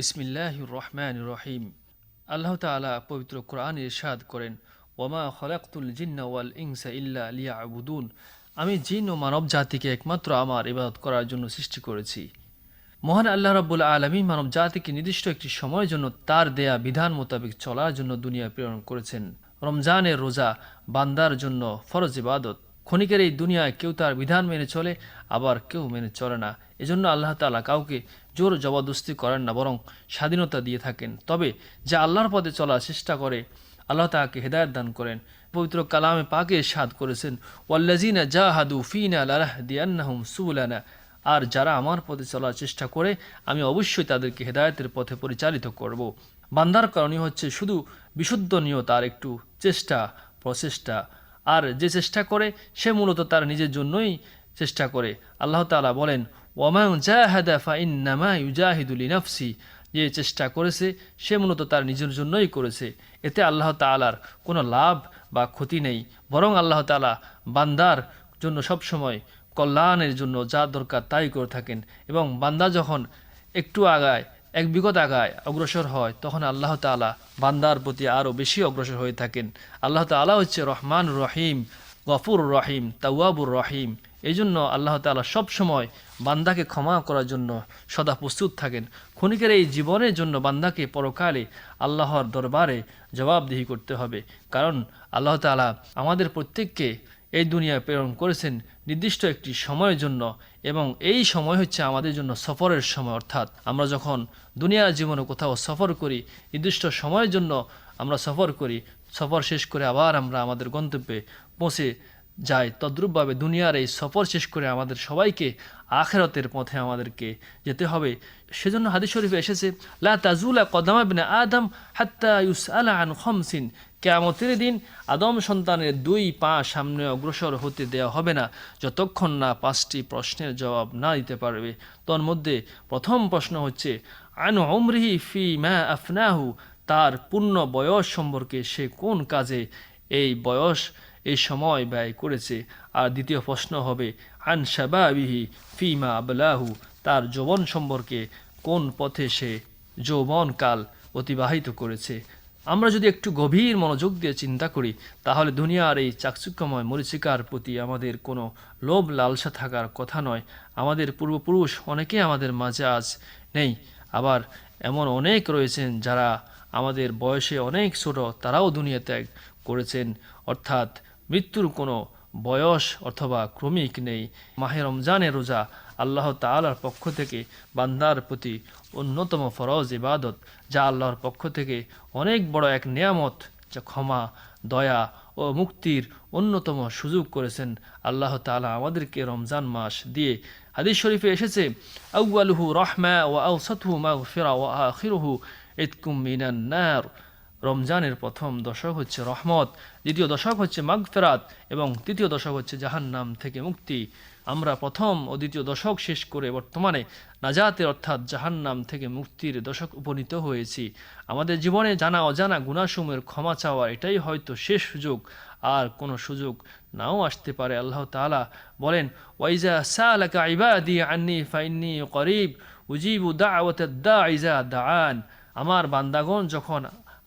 বিসমিল্লাহ রহমান রহিম। আল্লাহ তালা পবিত্র কোরআন ইরশাদ করেন, ওমা খলাকুল জিন্না ওয়াল ইংসা ইল্লা লিয়া আবুদুন আমি জিন ও মানব জাতিকে একমাত্র আমার ইবাদত করার জন্য সৃষ্টি করেছি। মহান আল্লাহ রাব্বুল আলমী মানব জাতিকে নির্দিষ্ট একটি সময়ের জন্য তার দেয়া বিধান মোতাবেক চলার জন্য দুনিয়া প্রেরণ করেছেন। রমজানের রোজা বান্দার জন্য ফরজ ইবাদত। ক্ষণিকের এই দুনিয়ায় কেউ তার বিধান মেনে চলে, আবার কেউ মেনে চলে না। এজন্য আল্লাহ তালা কাউকে জোর জবরদস্তি করেন না, বরং স্বাধীনতা দিয়ে থাকেন। তবে যে আল্লাহর পথে চলার চেষ্টা করে, আল্লাহ তাকে হেদায়ত দান করেন। পবিত্র কালামে পাকে সাদ করেছেন ওয়াল্লাজিনা জাহাদু ফিনা লালাহ দিয়ান্নাহুম সুবুলানা। আর যারা আমার পথে চলার চেষ্টা করে, আমি অবশ্যই তাদেরকে হেদায়তের পথে পরিচালিত করব। বান্দার করণীয় হচ্ছে শুধু বিশুদ্ধ নিয়ত আর একটু চেষ্টা, প্রচেষ্টা। আর যে চেষ্টা করে, সে মূলত তার নিজের জন্যই চেষ্টা করে। আল্লাহ তাআলা বলেন ওয়ামা জাহাদা ফাইন্নামা ইউজাহিদুল ইনাফসি যে চেষ্টা করেছে, সে মূলত তার নিজের জন্যই করেছে। এতে আল্লাহ তাআলার কোনো লাভ বা ক্ষতি নেই। বরং আল্লাহ তাআলা বান্দার জন্য সবসময় কল্যাণের জন্য যা দরকার তাই করে থাকেন। এবং বান্দা যখন একটু আগায় এক বিগত আগায় অগ্রসর হয়, তখন আল্লাহ তাআলা বান্দার প্রতি আরও বেশি অগ্রসর হয়ে থাকেন। আল্লাহ তাআলা হচ্ছে রহমান রহিম গফুর রহিম, তাওয়াবুর রহিম। এই জন্য আল্লাহ তালা সবসময় বান্দাকে ক্ষমা করার জন্য সদা প্রস্তুত থাকেন। ক্ষণিকের এই জীবনের জন্য বান্দাকে পরকালে আল্লাহর দরবারে জবাবদিহি করতে হবে। কারণ আল্লাহ তালা আমাদের প্রত্যেককে এই দুনিয়ায় প্রেরণ করেছেন নির্দিষ্ট একটি সময়ের জন্য এবং এই সময় হচ্ছে আমাদের জন্য সফরের সময়। অর্থাৎ আমরা যখন দুনিয়ার জীবনে কোথাও সফর করি, নির্দিষ্ট সময়ের জন্য আমরা সফর করি। সফর শেষ করে আবার আমরা আমাদের গন্তব্যে পৌঁছে যাই। তদ্রূপভাবে দুনিয়ার এই সফর শেষ করে আমাদের সবাইকে আখেরতের পথে আমাদেরকে যেতে হবে। সেজন্য হাদিস শরীফে এসেছে, লা তাজুলা কদামা বিনা আদম হাত্তা ইউস আলা আন খমসিন। কেয়ামতের দিন আদম সন্তানের দুই পা সামনে অগ্রসর হতে দেওয়া হবে না, যতক্ষণ না পাঁচটি প্রশ্নের জবাব না দিতে পারবে। তোর মধ্যে প্রথম প্রশ্ন হচ্ছে, আন অমরিহি ফি মা আফনাহু? তার পূর্ণ বয়স সম্পর্কে সে কোন কাজে? এই বয়স এই সময় ব্যয় করেছে। আর দ্বিতীয় প্রশ্ন হবে, আন শাবাবিহি ফিমা আবলাহু, তার যৌবন সম্পর্কে কোন পথে সে যৌবনকাল অতিবাহিত করেছে? আমরা যদি একটু গভীর মনোযোগ দিয়ে চিন্তা করি, তাহলে দুনিয়ার এই চাকচুক্যময় মরিচিকার প্রতি আমাদের কোনো লোভ লালসা থাকার কথা নয়। আমাদের পূর্বপুরুষ অনেকে আমাদের মাঝে আজ নেই। আবার এমন অনেক রয়েছেন যারা আমাদের বয়সে অনেক ছোট, তারাও দুনিয়া ত্যাগ করেছেন। অর্থাৎ মৃত্যুর কোনো বয়স অথবা ক্রমিক নেই। মাহে রমজানের রোজা আল্লাহ তালার পক্ষ থেকে বান্দার প্রতি অন্যতম ফরজ ইবাদত, যা আল্লাহর পক্ষ থেকে অনেক বড় এক নিয়ামত, যা ক্ষমা, দয়া ও মুক্তির অন্যতম সুযোগ করেছেন আল্লাহ তালা আমাদেরকে রমজান মাস দিয়ে। হাদিস শরীফে এসেছে আউআলহু রহমা ও আউসতহু মাগফিরা ও আখিরহু ইতকুম মিনান নার। রমজানের প্রথম দশক হচ্ছে রহমত, দ্বিতীয় দশক হচ্ছে মাগফেরাত এবং তৃতীয় দশক হচ্ছে জাহান্নাম থেকে মুক্তি। আমরা প্রথম ও দ্বিতীয় দশক শেষ করে বর্তমানে নাজাতের অর্থাৎ জাহান্নাম থেকে মুক্তির দশক উপনীত হয়েছি। আমাদের জীবনে জানা অজানা গুণাসমূহের ক্ষমা চাওয়া এটাই হয়তো শেষ সুযোগ। আর কোনো সুযোগ নাও আসতে পারে, আল্লাহ তাআলা বলেন, ওয়াইজা ইবাদি আন্নি ফাইন্নি করিব, উজিবু দাওয়াতাদ দাইজা দাআন। আমার বান্দাগণ যখন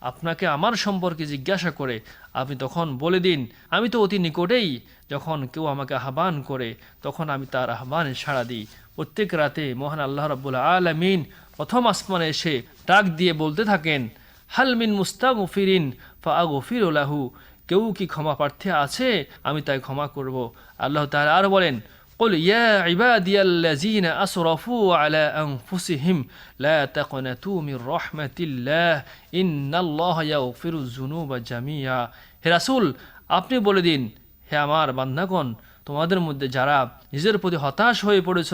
আপনাকে আমার সম্পর্কে জিজ্ঞাসা করে আপনি তখন বলে দিন, আমি তো অতি নিকটেই যখন কেউ আমাকে আহ্বান করে, তখন আমি তার আহ্বানে সাড়া দিই। প্রত্যেক রাতে মহান আল্লাহ রব্বুল আলমিন প্রথম আসমানে এসে ডাক দিয়ে বলতে থাকেন হালমিন মুস্তাক ফিরিন ফা গফির লাহু? কেউ কি ক্ষমা প্রার্থী আছে? আমি তাই ক্ষমা করব। আল্লাহ তাহলে আর বলেন قل يا عبادي الذين أسرفوا على أنفسهم لا تقنطوا من رحمة الله إن الله يغفر الذنوب جميعا হে রাসূল আপনি বলে দিন হে আমার বান্দাগণ তোমাদের মধ্যে যারা নিজের প্রতি হতাশ হয়ে পড়েছ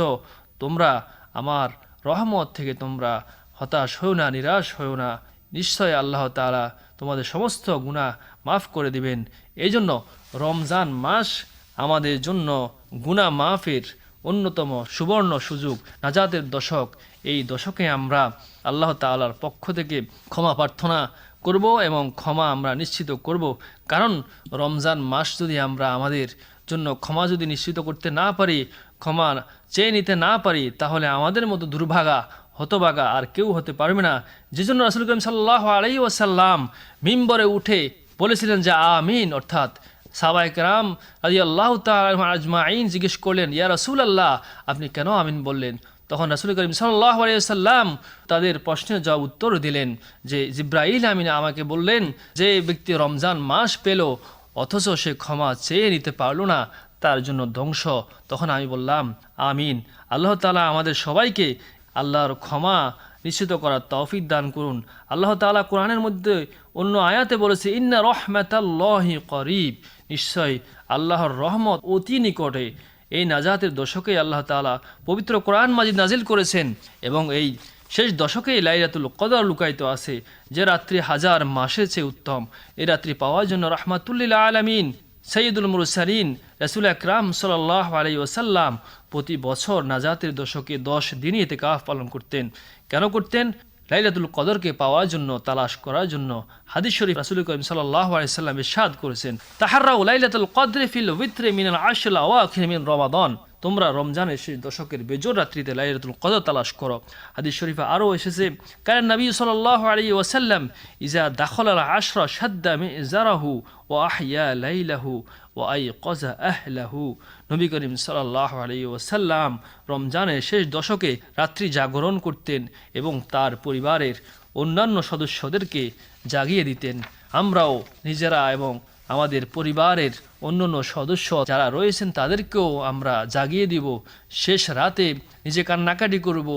তোমরা আমার রহমত থেকে তোমরা হতাশ হও না নিরাশ হও না নিশ্চয় আল্লাহ তাআলা তোমাদের সমস্ত গুনাহ মাফ করে দিবেন এই জন্য রমজান মাস আমাদের জন্য গুণা মাফের অন্যতম সুবর্ণ সুযোগ নাজাদের দশক। এই দশকে আমরা আল্লাহ তাআলার পক্ষ থেকে ক্ষমা প্রার্থনা করব এবং ক্ষমা আমরা নিশ্চিত করব। কারণ রমজান মাস যদি আমরা আমাদের জন্য ক্ষমা যদি নিশ্চিত করতে না পারি, ক্ষমা চেয়ে নিতে না পারি, তাহলে আমাদের মতো দুর্ভাগা হতবাগা আর কেউ হতে পারবে না। যে জন্য রাসুল করিম সাল্লাহ আলাই ওয়াসাল্লাম মিম্বরে উঠে বলেছিলেন যে, আমিন। অর্থাৎ সাবাইক রাম আলী আল্লাহ আজমাইন জিজ্ঞেস করলেন, ইয়া রসুল আল্লাহ আপনি কেন আমিন বললেন? তখন রাসুল করিম সাল্লাহ আলিয়াল্লাম তাদের প্রশ্নের জবাব উত্তর দিলেন যে, জিব্রাইল আমিন আমাকে বললেন যে, ব্যক্তি রমজান মাস পেল, অথচ সে ক্ষমা চেয়ে নিতে পারল না, তার জন্য ধ্বংস। তখন আমি বললাম, আমিন। আল্লাহ তালা আমাদের সবাইকে আল্লাহর ক্ষমা নিশ্চিত করার তৌফিক দান করুন। আল্লাহ তাআলা কোরআনের মধ্যে অন্য আয়াতে বলেছে, ইন্না রহমাতাল্লাহি করিব। নিশ্চয় আল্লাহর রহমত অতি নিকটে। এই নাজাতের দশকে আল্লাহ তাআলা পবিত্র কোরআন মাজিদ নাজিল করেছেন এবং এই শেষ দশকেই লাইলাতুল কদর লুকায়িত আছে, যে রাত্রি হাজার মাসের চেয়ে উত্তম। এই রাত্রি পাওয়ার জন্য রহমাতুল্লিল আলামিন সৈয়দুল মুরসালিন রসুল আকরাম সাল্লাহ আলাই ওসাল্লাম প্রতি বছর নাজাতের দশকে দশ দিনই এতে কাফ পালন করতেন। কেন করতেন? লাইলাতুল কদরকে পাওয়ার জন্য, তালাশ করার জন্য। হাদিস শরীফ রাসুল করিম সাল্লাহ আলাইসাল্লাম ইরশাদ করেছেন তাহারাও লাইলাতুল কদরে ফিল উইত্রে মিনাল আশলা ওয়া মিন রমাদন। তোমরা রমজানের শেষ দশকের বেজোর রাত্রিতে লাইলাতুল কদর তালাশ করো। হাদিস শরীফে আরও এসেছে কারণ নবী সাল্লাহ আলী ওয়াসাল্লাম ইজা দাখল আল আশরা সাদ্দা মে জারাহু ও আহিয়া লাইলাহু ও আই কজা আহলাহু। নবী করিম সাল্লাহ আলী ওয়াসাল্লাম রমজানের শেষ দশকে রাত্রি জাগরণ করতেন এবং তার পরিবারের অন্যান্য সদস্যদেরকে জাগিয়ে দিতেন। আমরাও নিজেরা এবং আমাদের পরিবারের অন্যান্য সদস্য যারা রয়েছেন তাদেরকেও আমরা জাগিয়ে দিব। শেষ রাতে নিজে কান্নাকাটি করব,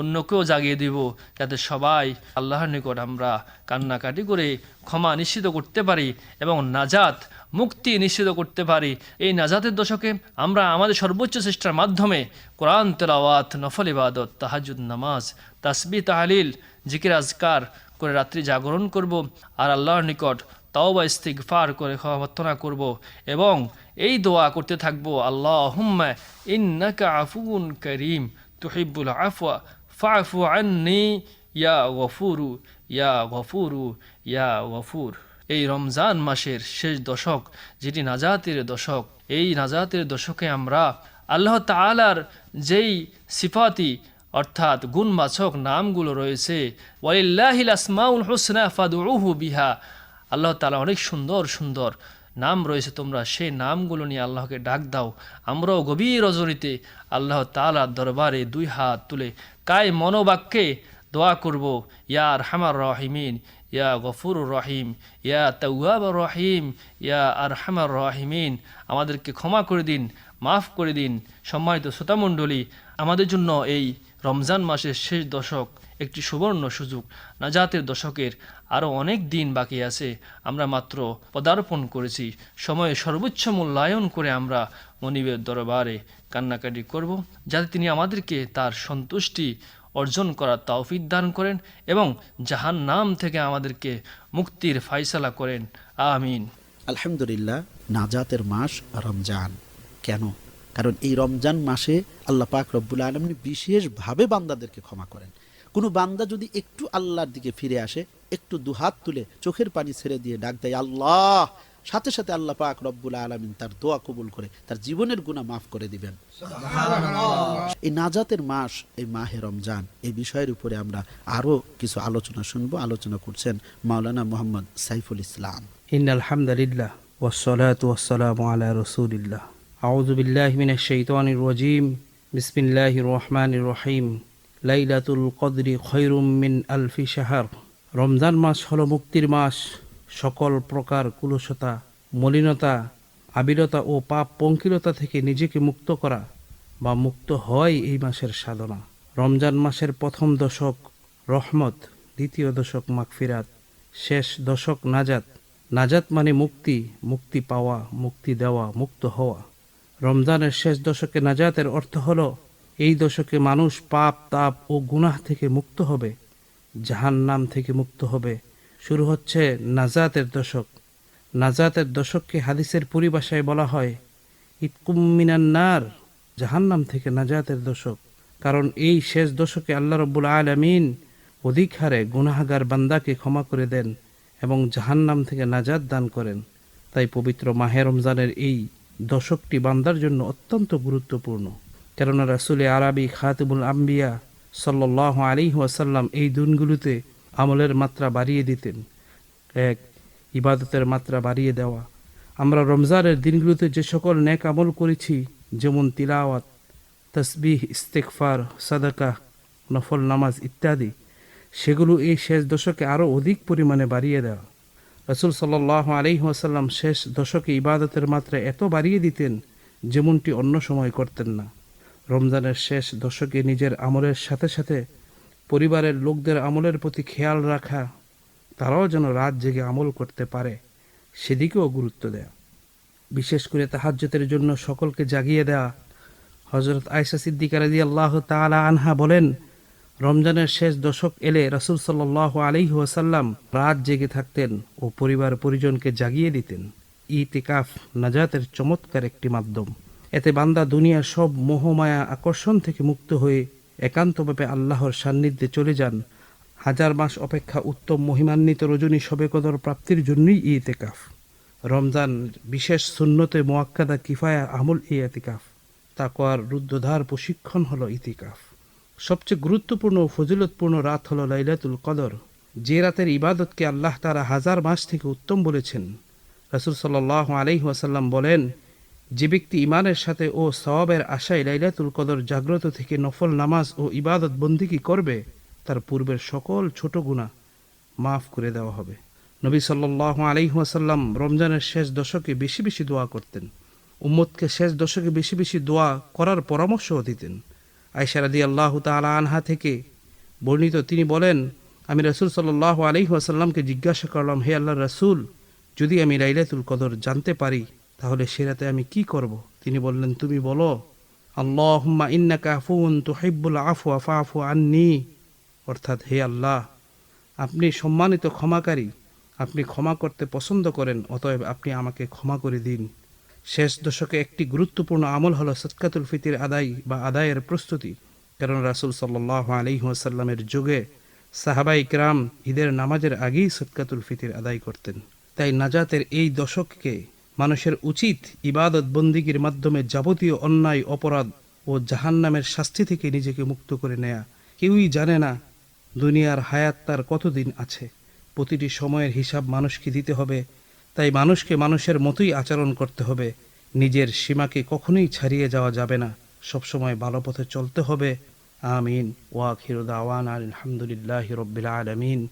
অন্যকেও জাগিয়ে দিব যাতে সবাই আল্লাহর নিকট আমরা কান্নাকাটি করে ক্ষমা নিশ্চিত করতে পারি এবং নাজাত, মুক্তি নিশ্চিত করতে পারি। এই নাজাতের দশকে আমরা আমাদের সর্বোচ্চ চেষ্টার মাধ্যমে কোরআন তেলাওয়াত, নফল ইবাদত তাহাজুদ নামাজ তাসবি তাহালিল, জিকির, আজকার করে রাত্রি জাগরণ করব আর আল্লাহর নিকট তাওবা ইস্তিগফার করে ক্ষমা করব এবং এই দোয়া করতে থাকব আল্লাহ হুম্মা ইন্নাকা আফুন করিম, তুহিব্বুল আফওয়া, ফাফু আন্নি, ইয়া গফুরু ইয়া গফুরু, ইয়া গফুর। এই রমজান মাসের শেষ দশক, যেটি নাজাতের দশক, এই নাজাতের দশকে আমরা আল্লাহ তাআলার যেই সিফাতি, অর্থাৎ গুণবাচক নামগুলো রয়েছে, ওয়ালিল্লাহিল আসমাউল হুসনা ফাদুহু বিহা আল্লাহ তালা অনেক সুন্দর সুন্দর নাম রয়েছে তোমরা। সেই নামগুলো নিয়ে আল্লাহকে ডাক দাও। আমরাও গভীর রজনীতে আল্লাহ তাআলার দরবারে দুই হাত তুলে কায় মনোবাক্যে দোয়া করব। ইয়া আরহামার রহিমিন, ইয়া গফুর রহিম, ইয়া তৌয়াব রহিম, ইয়া আর হামার রহিমিন। আমাদেরকে ক্ষমা করে দিন, মাফ করে দিন। সম্মানিত শ্রোতামণ্ডলী, আমাদের জন্য এই রমজান মাসের শেষ দশক একটি সুবর্ণ সুযোগ, নাজাতের দশকের আরও অনেক দিন বাকি আছে। আমরা মাত্র পদার্পণ করেছি। সময়ে সর্বোচ্চ মূল্যায়ন করে আমরা মনিবের দরবারে কান্নাকাটি করব, যাতে তিনি আমাদেরকে তার সন্তুষ্টি অর্জন করার তৌফিক দান করেন এবং জাহান নাম থেকে আমাদেরকে মুক্তির ফাইসালা করেন। আমিন। আলহামদুলিল্লাহ, নাজাতের মাস রমজান। কেন? কারণ এই রমজান মাসে আল্লাহ পাক রব্বুল আলমী বিশেষভাবে বান্দাদেরকে ক্ষমা করেন। কোনো বান্দা যদি একটু আল্লাহর দিকে ফিরে আসে, একটু দুহাত তুলে চোখের পানি ছেড়ে দিয়ে ডাক দেয়, আল্লাহ! সাথে সাথে আল্লাহ পাক রব্বুল আলমিন তার দোয়া কবুল করে তার জীবনের গুণা মাফ করে দিবেন। এই নাজাতের মাস, এই মাহে রমজান, এই বিষয়ের উপরে আমরা আরও কিছু আলোচনা শুনব। আলোচনা করছেন মাওলানা মোহাম্মদ সাইফুল ইসলাম। ইন আলহামদুলিল্লাহ ওসলাত ওসালাম আলা রসুলিল্লাহ। আউজুবিল্লাহমিনাশাইতানির রজিম। বিসমিল্লাহ রহমান রহিম। লাইলাতুল কদরি খৈরুম মিন আলফি শাহার। রমজান মাস হল মুক্তির মাস। সকল প্রকার কুলসতা মলিনতা আবিরতা ও পাপ পঙ্কিলতা থেকে নিজেকে মুক্ত করা বা মুক্ত হয় এই মাসের সাধনা। রমজান মাসের প্রথম দশক রহমত, দ্বিতীয় দশক মাগফিরাত, শেষ দশক নাজাত। নাজাত মানে মুক্তি মুক্তি পাওয়া, মুক্তি দেওয়া, মুক্ত হওয়া। রমজানের শেষ দশকে নাজাতের অর্থ হলো, এই দশকে মানুষ পাপ, তাপ ও গুনাহ থেকে মুক্ত হবে, জাহান্নাম থেকে মুক্ত হবে। শুরু হচ্ছে নাজাতের দশক। নাজাতের দশককে হাদিসের পরিভাষায় বলা হয় ইতকুমিনান্নার জাহান্নাম থেকে নাজাতের দশক। কারণ এই শেষ দশকে আল্লাহ রব্বুল আলমিন অধিক হারে গুনাহাগার বান্দাকে ক্ষমা করে দেন এবং জাহান্নাম থেকে নাজাত দান করেন। তাই পবিত্র মাহে রমজানের এই দশকটি বান্দার জন্য অত্যন্ত গুরুত্বপূর্ণ। কেননা রাসুলে আরবি খাতিবুল আম্বিয়া সাল্লাহ আলী ওয়াসাল্লাম এই দিনগুলোতে আমলের মাত্রা বাড়িয়ে দিতেন। এক, ইবাদতের মাত্রা বাড়িয়ে দেওয়া। আমরা রমজানের দিনগুলোতে যে সকল ন্যাক আমল করেছি, যেমন তিলাওয়াত, তসবিহ ইস্তেকফার সাদাকা, নফল নামাজ ইত্যাদি, সেগুলো এই শেষ দশকে আরও অধিক পরিমাণে বাড়িয়ে দেওয়া। রসুল সাল্লাহ আলহিহাসাল্লাম শেষ দশকে ইবাদতের মাত্রা এত বাড়িয়ে দিতেন, যেমনটি অন্য সময় করতেন না। রমজানের শেষ দশকে নিজের আমলের সাথে সাথে পরিবারের লোকদের আমলের প্রতি খেয়াল রাখা, তারাও যেন রাত জেগে আমল করতে পারে, সেদিকেও গুরুত্ব দেয়া। বিশেষ করে তাহাজ্জতের জন্য সকলকে জাগিয়ে দেয়া। হজরত আয়সা সিদ্দিকার আল্লাহ তালা আনহা বলেন রমজানের শেষ দশক এলে রসুল সাল্লাহ আলিহি ওয়াসাল্লাম রাত জেগে থাকতেন ও পরিবার পরিজনকে জাগিয়ে দিতেন। ইতিকাফ নাজাতের চমৎকার একটি মাধ্যম। এতে বান্দা দুনিয়ার সব মোহমায়া আকর্ষণ থেকে মুক্ত হয়ে একান্তভাবে আল্লাহর সান্নিধ্যে চলে যান। হাজার মাস অপেক্ষা উত্তম মহিমান্বিত রজনী সবে কদর প্রাপ্তির জন্যই ইতেকাফ। রমজান বিশেষ সুন্নতে মোয়াক্কাদা কিফায়া আমল এতিকাফ তাকওয়ার রুদ্ধধার প্রশিক্ষণ হলো ইতিকাফ। সবচেয়ে গুরুত্বপূর্ণ ও ফজিলতপূর্ণ রাত হলো লাইলাতুল কদর, যে রাতের ইবাদতকে আল্লাহ তারা হাজার মাস থেকে উত্তম বলেছেন। রাসুল সাল্লাহ আলহি ওয়াসাল্লাম বলেন, যে ব্যক্তি ইমানের সাথে ও সওয়াবের আশায় লাইলাতুল কদর জাগ্রত থেকে নফল নামাজ ও ইবাদত বন্দিকি করবে, তার পূর্বের সকল ছোট গুণা মাফ করে দেওয়া হবে। নবী সাল্লাহ আলহিহাসাল্লাম রমজানের শেষ দশকে বেশি বেশি দোয়া করতেন। উম্মদকে শেষ দশকে বেশি বেশি দোয়া করার পরামর্শও দিতেন। আয়সারাদি আল্লাহ তালা আনহা থেকে বর্ণিত, তিনি বলেন, আমি রসুল সাল্লাহ আলহিহাসাল্লামকে জিজ্ঞাসা করলাম, হে আল্লাহ রসুল, যদি আমি লাইলাতুল কদর জানতে পারি, তাহলে সে রাতে আমি কি করব? তিনি বললেন, তুমি বলো, আল্লাহুম্মা ইন্নাকা আফুন তুহিব্বুল আফু আফা আফু আননি। অর্থাৎ, হে আল্লাহ, আপনি সম্মানিত ক্ষমাকারী, আপনি ক্ষমা করতে পছন্দ করেন, অতএব আপনি আমাকে ক্ষমা করে দিন। শেষ দশকে একটি গুরুত্বপূর্ণ আমল হলো সৎকাতুল ফিতির আদায় বা আদায়ের প্রস্তুতি। কারণ রাসুল সাল্লাহ আলিহাসাল্লামের যুগে সাহাবাই ক্রাম ঈদের নামাজের আগেই সৎকাতুল ফিতির আদায় করতেন। তাই নাজাতের এই দশককে মানুষের উচিত ইবাদত বন্দিগির মাধ্যমে যাবতীয় অন্যায়, অপরাধ ও জাহান্নামের শাস্তি থেকে নিজেকে মুক্ত করে নেয়া। কেউই জানে না দুনিয়ার হায়াত তার কতদিন আছে। প্রতিটি সময়ের হিসাব মানুষকে দিতে হবে। তাই মানুষকে মানুষের মতোই আচরণ করতে হবে। নিজের সীমাকে কখনোই ছাড়িয়ে যাওয়া যাবে না। সবসময় ভালো পথে চলতে হবে। আমিন। ওয়াখির দাওয়ান আলহামদুলিল্লাহ রবিল আলমিন।